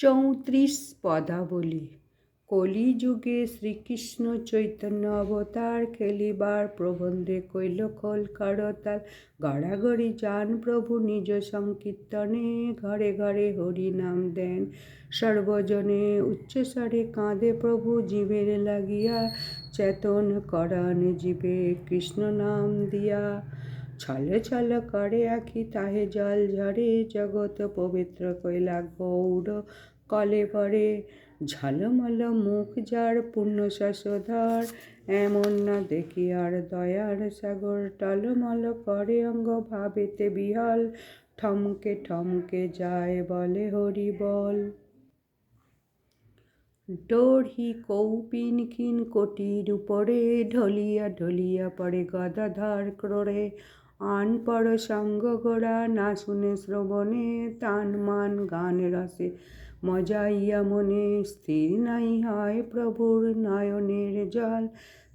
চৌত্রিশ পদাবলী। কলিযুগে শ্রীকৃষ্ণ চৈতন্য অবতার খেলিবার প্রবন্ধে কৈল কৈলখল করতাল, গড়াগড়ি যান প্রভু নিজ সংকীর্তনে ঘরে ঘরে হরি নাম দেন। সর্বজনে উচ্চস্বরে কাঁদে প্রভু জীবের লাগিয়া, চেতন করান জীবে কৃষ্ণ নাম দিয়া। ছল ছল করে আখি, তাহে জল ঝরে, জগৎ পবিত্র কৈলা গৌড় কলে পরে ঝলমল মুখ যার পূর্ণ শশধর, এমন না দেখি আর দয়ার সাগর। টলমল করে অঙ্গ ভাবেতে বিহল, ঠমকে ঠমকে যায় বলে হরি বল। ডোরহি কৌপিন কিন কোটির উপরে, ঢলিয়া ঢলিয়া পড়ে গদাধর ক্রোড়ে। আন পর সঙ্গ গোড়া না শুনে শ্রবণে তান মান গান রসে। মজাইয়া মনে স্থির নাই হয় প্রভুর নয়নের জল।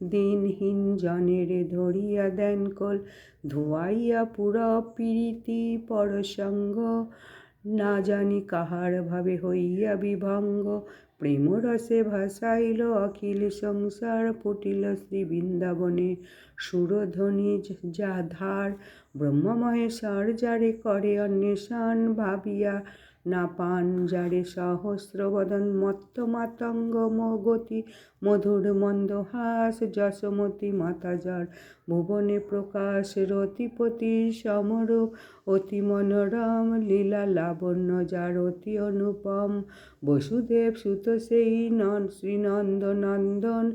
দিনহীন জনের ধরিয়া দেন কল। ধোয়াইয়া পুরা প্রীতি পরসঙ্গ না জানি কাহার ভাবে হইয়া বিভঙ্গ। প্রেমরসে ভাসাইল অখিল সংসার, ফুটিল শ্রী বৃন্দাবনে সুরধ্বনি যা ধার, ব্রহ্মমহেশ্বর যারে করে অন্বেষণ ভাবিয়া না পান যারে সহস্র বদন মত্ত মাতঙ্গ মগতি, মধুর মন্দহাস, যশমতী মাতা যার ভুবনে প্রকাশ রতিপতি সমরূপ অতি মনোরম লীলা লাবণ্য যার অতি অনুপম। বসুদেব সুত সেই নন শ্রীনন্দ নন্দন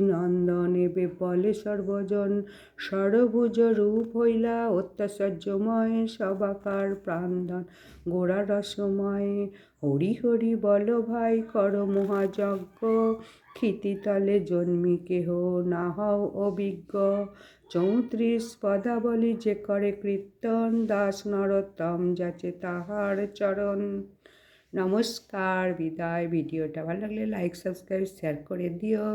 নন্দন এবে বলে সর্বজন। সরভুজ রূপ হইলা অত্যাশ্চর্যময় সবাকার প্রাণধন। গোড়া রসময়, হরি হরি বল ভাই, কর মহাযজ্ঞ। ক্ষিতিতলে জন্মি কেহ না হও অভিজ্ঞ। চৌত্রিশ পদাবলী যে করে কীর্তন, দাস নরোত্তম যাচে তাহার চরণ। নমস্কার বিদায়। ভিডিওটা ভালো লাগলে লাইক সাবস্ক্রাইব শেয়ার করে দিও।